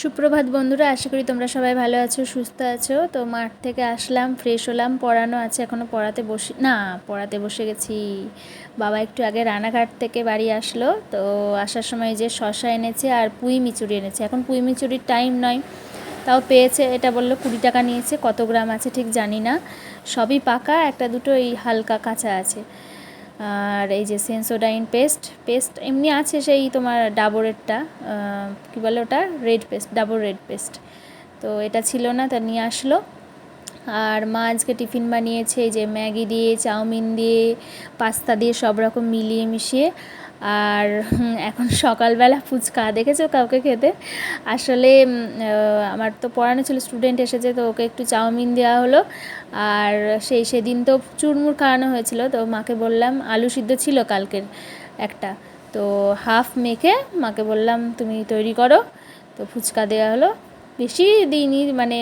সুপ্রভাত বন্ধুরা, আশা করি তোমরা সবাই ভালো আছো, সুস্থ আছো। তো মাঠ থেকে আসলাম ফ্রেশ হলাম, পড়ানো আছে এখনও পড়াতে বসে, না, পড়াতে বসে গেছি। বাবা একটু আগে রানাঘাট থেকে বাড়ি আসলো, তো আসার সময় যে শশা এনেছে আর পুঁই মিচুরি এনেছে। এখন পুঁই মিচুরির টাইম নয় তাও পেয়েছে, এটা বলল কুড়ি টাকা নিয়েছে, কত গ্রাম আছে ঠিক জানি না। সবই পাকা, একটা দুটো এই হালকা কাঁচা আছে। আর এই যে সেন্সোডাইন পেস্ট পেস্ট এমনি আছে সেই তোমার ডাবরেরটা কী বলে ওটা? Red paste Dabur red paste তো এটা ছিল না, তা নিয়ে আসলো। আর মা আজকে টিফিন বানিয়েছে যে ম্যাগি দিয়ে, চাউমিন দিয়ে, পাস্তা দিয়ে, সব রকম মিলিয়ে মিশিয়ে। আর এখন সকালবেলা ফুচকা। দেখেছ কাউকে খেতে? আসলে আমার তো পড়ানো ছিল, স্টুডেন্ট এসেছে, তো ওকে একটু চাউমিন দেওয়া হলো। আর সেই সেদিন তো চুরমুর খাওয়ানো হয়েছিল, তো মাকে বললাম, আলু সিদ্ধ ছিল কালকের একটা। তো হাফ মেখে মাকে বললাম, তুমি তৈরি করো। তো ফুচকা দেওয়া হলো। বেশি দিইনি মানে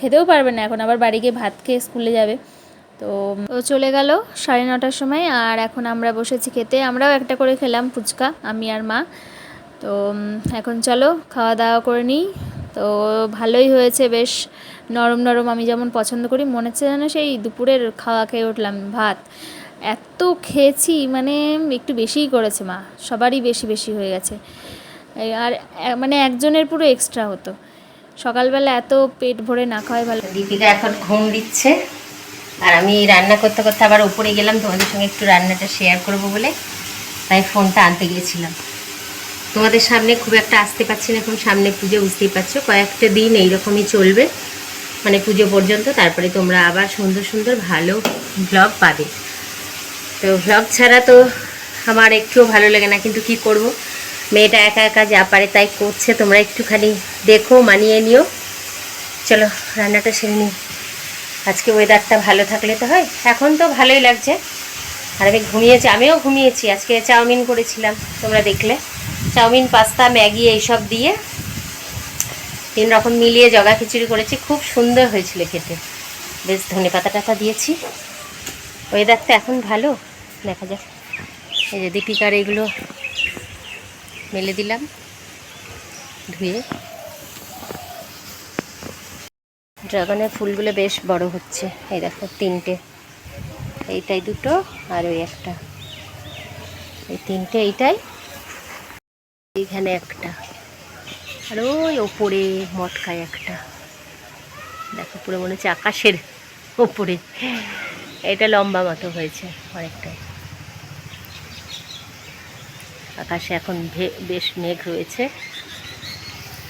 খেতেও পারবে না এখন, আবার বাড়ি গিয়ে ভাত খেয়ে স্কুলে যাবে। তো চলে গেল সাড়ে নটার সময়, আর এখন আমরা বসেছি খেতে। আমরাও একটা করে খেলাম, ফুচকা, আমি আর মা। তো এখন চলো খাওয়া দাওয়া করে নিই। তো ভালোই হয়েছে বেশ, নরম নরম আমি যেমন পছন্দ করি, মনে হচ্ছে যেন সেই দুপুরের খাওয়া খেয়ে উঠলাম, ভাত। এত খেয়েছি মানে একটু বেশিই করেছে মা, সবারই বেশি বেশি হয়ে গেছে। আর মানে একজনের পুরো এক্সট্রা হতো। সকালবেলা এত পেট ভরে না খাওয়াই ভালো। দীপিকা এখন ঘুম দিচ্ছে, আর আমি রান্না করতে করতে আবার উপরে গেলাম, তোমাদের সঙ্গে একটু রান্নাটা শেয়ার করব বলে। তাই ফোনটা আনতে গিয়েছিলাম। তোমাদের সামনে খুব একটা আসতে পারছি না, এখন সামনে পুজো বুঝতেই পারছ। কয়েকটা দিন এইরকমই চলবে মানে পুজো পর্যন্ত। তারপরে তোমরা আবার সুন্দর সুন্দর ভালো ব্লগ পাবে। তো ব্লগ ছাড়া তো আমার একটুও ভালো লাগে না, কিন্তু কি করব? মেয়েটা একা একা যা পারে তাই করছে, তোমরা একটুখানি দেখো, মানিয়ে নিও। চলো, রান্নাটা সেরে নিই। আজকে ওয়েদারটা ভালো থাকলে তো হয়। এখন তো ভালোই লাগছে। আর আমি ঘুমিয়েছি, আমিও ঘুমিয়েছি। আজকে চাউমিন করেছিলাম, তোমরা দেখলে। চাউমিন, পাস্তা, ম্যাগি এইসব দিয়ে তিন রকম মিলিয়ে জগা খিচুড়ি করেছি। খুব সুন্দর হয়েছিল খেতে। বেশ ধনে পাতা টাতা দিয়েছি। ওয়েদারটা এখন ভালো। দেখা যাক। এই যে দীপিকার এগুলো মেলে দিলাম, ধুয়ে। ড্রাগনের ফুলগুলো বেশ বড় হচ্ছে, এই দেখো তিনটে। এইটাই দুটো আর ওই একটা। এই তিনটে, এইটাই। এইখানে একটা। আর ওই ওপরে মটকায় একটা। দেখো পুরো মনে হচ্ছে আকাশের ওপরে। এটা লম্বা মতো হয়েছে অনেকটাই। আকাশে এখন বেশ মেঘ রয়েছে।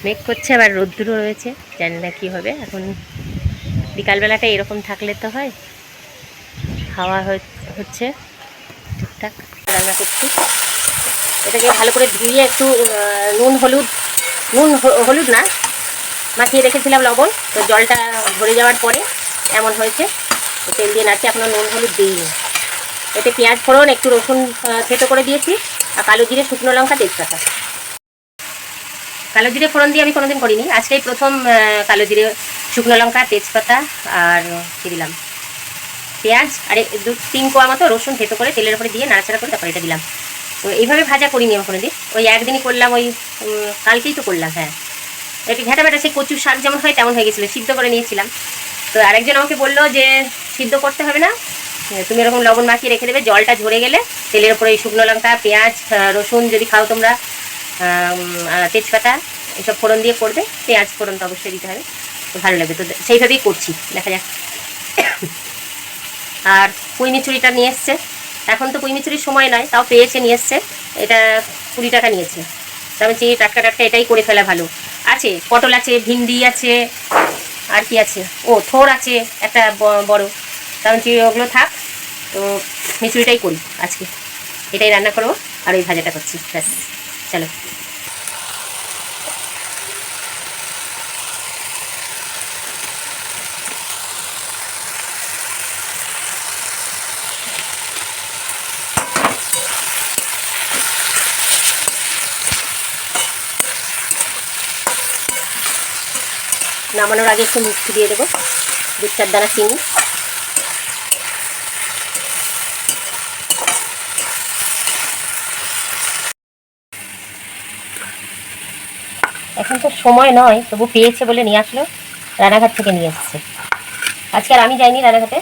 মেঘ করছে, আবার রোদ্দুরও রয়েছে। জানি না কী হবে। এখন বিকালবেলাটা এরকম থাকলে তো হয়। হাওয়া হচ্ছে ঠিকঠাক। রান্না করছি। এটাকে ভালো করে ধুয়ে একটু নুন, হলুদ নুন হলুদ না, মাখিয়ে রেখেছিলাম লবণ। তো জলটা ভরে যাওয়ার পরে এমন হয়েছে। তেল দিয়ে নাড়ছি, এখনও নুন, হলুদ দিইনি। এতে পেঁয়াজ ফোড়ন, একটু রসুন থেতো করে দিয়েছি, আর কালো জিরে, শুকনো লঙ্কা, তেজপাতা। কালো জিরে ফোড়ন দিয়ে আমি কোনোদিন করিনি। আজকেই প্রথম কালো জিরে, শুকনো লঙ্কা, তেজপাতা, আর কি দিলাম? পেঁয়াজ, আর দু, তিন কোয়া মতো রসুন থেতো করে তেলের উপরে দিয়ে নাড়াচাড়া করে তারপরে এটা দিলাম। তো এইভাবে ভাজা করিনি আমি কোনোদিন। ওই একদিনই করলাম, ওই কালকেই তো করলাম হ্যাঁ। একটু ঘেটা বেটা সেই কচুর শাক যেমন হয়, তেমন হয়ে গেছিল, সিদ্ধ করে নিয়েছিলাম। তো আরেকজন আমাকে বলল যে, সিদ্ধ করতে হবে না তুমি এরকম লবণ মাখিয়ে রেখে দেবে, জলটা ঝরে গেলে তেলের উপরে এই শুকনো লঙ্কা, পেঁয়াজ রসুন যদি খাও তোমরা তেজপাতা, এসব ফোড়ন দিয়ে করবে, পেঁয়াজ ফোড়ন তো অবশ্যই দিতে হবে, তো ভালো লাগবে, তো সেইভাবেই করছি, দেখা যাক। আর পুঁই মিচুরিটা নিয়ে এসছে, এখন তো পুঁই মিচুরির সময় নয়, তাও পেয়েছে, নিয়ে এসছে, এটা কুড়ি টাকা নিয়েছে, তো আমি চেয়ে টাটকা টাটকা এটাই করে ফেলা ভালো। আছে, পটল আছে, ভিন্ডি আছে, আর কি আছে? ও, থোর আছে, একটা বড় কারণ চেয়ে ওগুলো থাক তো মিচুরিটাই করি আজকে। এটাই রান্না করব আর ওই ভাজাটা করছি, ব্যাস, চলো। নামানোর আগে একটু মিষ্টি দিয়ে দেবো দু চার দানা চিনি। এখন তো সময় নয় তবু পেয়েছে বলে নিয়ে আসলো রানাঘাট থেকে নিয়ে এসছে। আজকে আর আমি যাইনি রানাঘাটে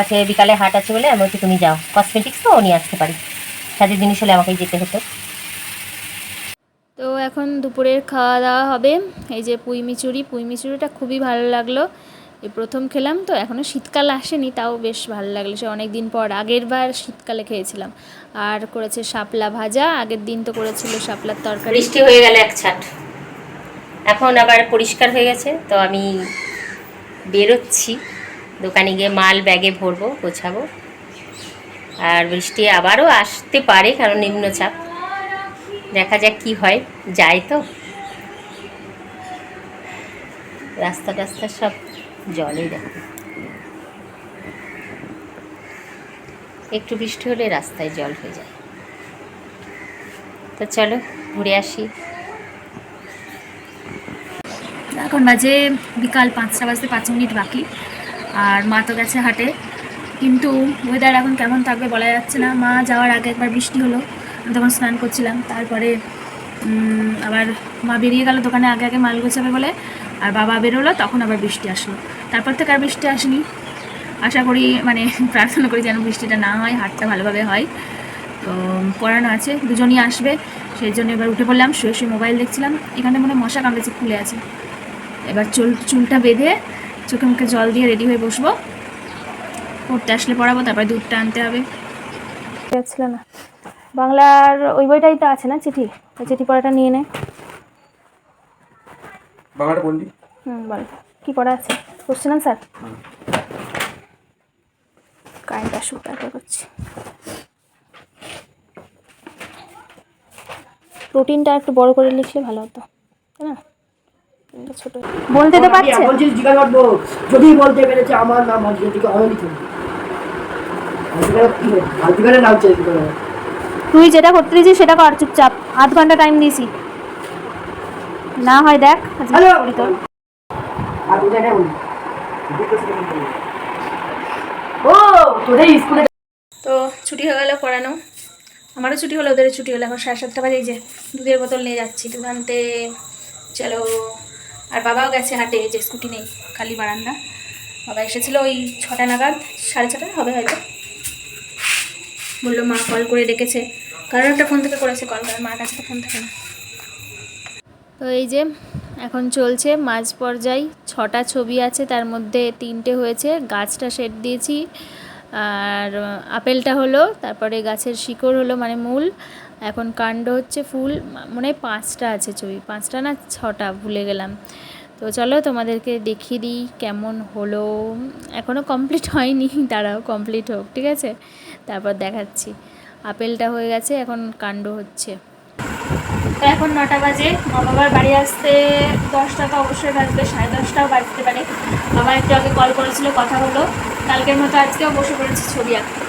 আজকে বিকালে হাট আছে বলে আমি বলছি তুমি যাও। কসমেটিক্স তো নিয়ে আসতে পারি। সাজের জিনিস হলে আমাকেই যেতে হতো। তো এখন দুপুরের খাওয়া দাওয়া হবে। এই যে পুঁই মিচুরি পুঁই মিচুরিটা খুবই ভালো লাগল। এই প্রথম খেলাম তো এখনও শীতকাল আসেনি তাও বেশ ভালো লাগল। সে অনেক দিন পর আগের বার শীতকালে খেয়েছিলাম। আর করেছে শাপলা ভাজা আগের দিন তো করেছিল শাপলার তরকারি। বৃষ্টি হয়ে গেল এক ছাট। এখন আবার পরিষ্কার হয়ে গেছে, তো আমি বেরোচ্ছি। দোকানে গিয়ে মাল ব্যাগে ভরবো, গোছাবো। আর বৃষ্টি আবারও আসতে পারে, কারণ নিম্নচাপ। দেখা যাক কি হয়, যায় তো। রাস্তা টাস্তা সব জলে দেখো। একটু বৃষ্টি হলে রাস্তায় জল হয়ে যায়। তো চলো, ঘুরে আসি। এখন বাজে বিকাল পাঁচটা বাজতে পাঁচ মিনিট বাকি। আর মা তো গেছে হাটে। কিন্তু ওয়েদার এখন কেমন থাকবে বলা যাচ্ছে না। মা যাওয়ার আগে একবার বৃষ্টি হলো। তখন স্নান করছিলাম। তারপরে আবার মা বেরিয়ে গেল দোকানে আগে আগে মাল গোছাবে বলে। আর বাবা বেরোলো, তখন আবার বৃষ্টি আসলো। তারপর থেকে আর বৃষ্টি আসেনি। আশা করি মানে প্রার্থনা করি যেন বৃষ্টিটা না হয়, হাটটা ভালোভাবে হয়। তো, পড়ানো আছে। দুজনই আসবে। সেই জন্য এবার উঠে পড়লাম, শুয়ে শুয়ে মোবাইল দেখছিলাম। এখানে মনে মশা কামড়েছে, খুলে আছে। এবার চুল চুলটা বেঁধে চোখে মুখে জল দিয়ে রেডি হয়ে বসবো। পড়তে আসলে পড়াবো তারপরে দুধটা আনতে হবে। যাচ্ছিল না। বাংলার ওই বইটাই তো আছে না চিঠি? চিঠি পড়াটা নিয়ে নে। বললি হুম বল। কী পড়া আছে? কোশ্চেন আনসার কারেন্ট আসুক তারপর করছি। রুটিনটা একটু বড় করে লিখলে ভালো হতো তাই না? ছোট। বলতে তো পারছে? বলছিস জিজ্ঞাসা করব যদি বলতে পেরেছে আমার নাম আজকে থেকে তুই যেটা করতে দিয়েছিস সেটা কর চুপচাপ। আধ ঘণ্টা টাইম দিয়েছি। না হয় দেখ হ্যালো! ও তোদের স্কুলে তো ছুটি হয়ে গেল পড়ানো। আমারও ছুটি হলো ওদের ছুটি হলো। এখন সাড়ে সাতটা বাজে যে দুধের বোতল নিয়ে যাচ্ছি। দুধ আনতে চলো আর বাবাও গেছে হাটে, যে স্কুটি নেই, খালি বারান্দা। বাবা এসেছিল ওই ছটা নাগাদ, সাড়ে ছটা হবে হয়তো। বলল, মা কল করে ডেকেছে। কারোর একটা ফোন থেকে করেছে কল করে মার কাছে তো ফোন থাকে না। তো এই যে, এখন চলছে মাঝ পর্যায়, ছটা ছবি আছে, তার মধ্যে তিনটে হয়েছে। গাছটা শেড দিয়েছি, আর, আপেলটা হলো, তারপরে গাছের শিকড় হলো মানে মূল। এখন কাণ্ড হচ্ছে ফুল, মনে হয় পাঁচটা আছে ছবি, পাঁচটা না ছটা, ভুলে গেলাম। তো চলো তোমাদেরকে দেখিয়ে দিই কেমন হলো। এখনও কমপ্লিট হয়নি তারাও কমপ্লিট হোক, ঠিক আছে? তারপর দেখাচ্ছি। আপেলটা হয়ে গেছে, এখন কাণ্ড হচ্ছে। তো এখন নটা বাজে, মা বাবার বাড়ি আসতে দশটা তো অবশ্যই বাজবে, সাড়ে দশটাও বাজতে পারে। বাবা একটু আগে কল করেছিল, কথা হলো। কালকের মতো আজকেও বসে পড়েছি ছবি আঁকতে।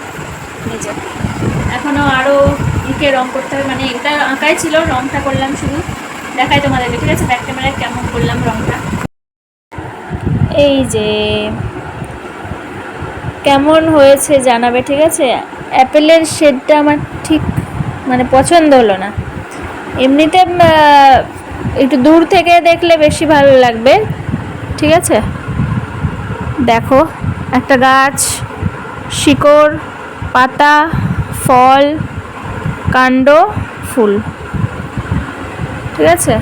নিজে এখনও আরও এঁকে রং করতে হবে। মানে এটা আঁকাই ছিল, রংটা করলাম শুধু। দেখাই তোমাদেরকে, ঠিক আছে? ব্যাক ক্যামেরায় কেমন করলাম রংটা। এই যে, কেমন হয়েছে জানাবে, ঠিক আছে? অ্যাপেলের শেডটা আমার ঠিক মানে পছন্দ হলো না। এমনিতে একটু দূর থেকে দেখলে বেশি ভালো লাগবে, ঠিক আছে? দেখো, একটা গাছ, শিকড়, পাতা, ফল কাণ্ড ফুল। ঠিক আছে?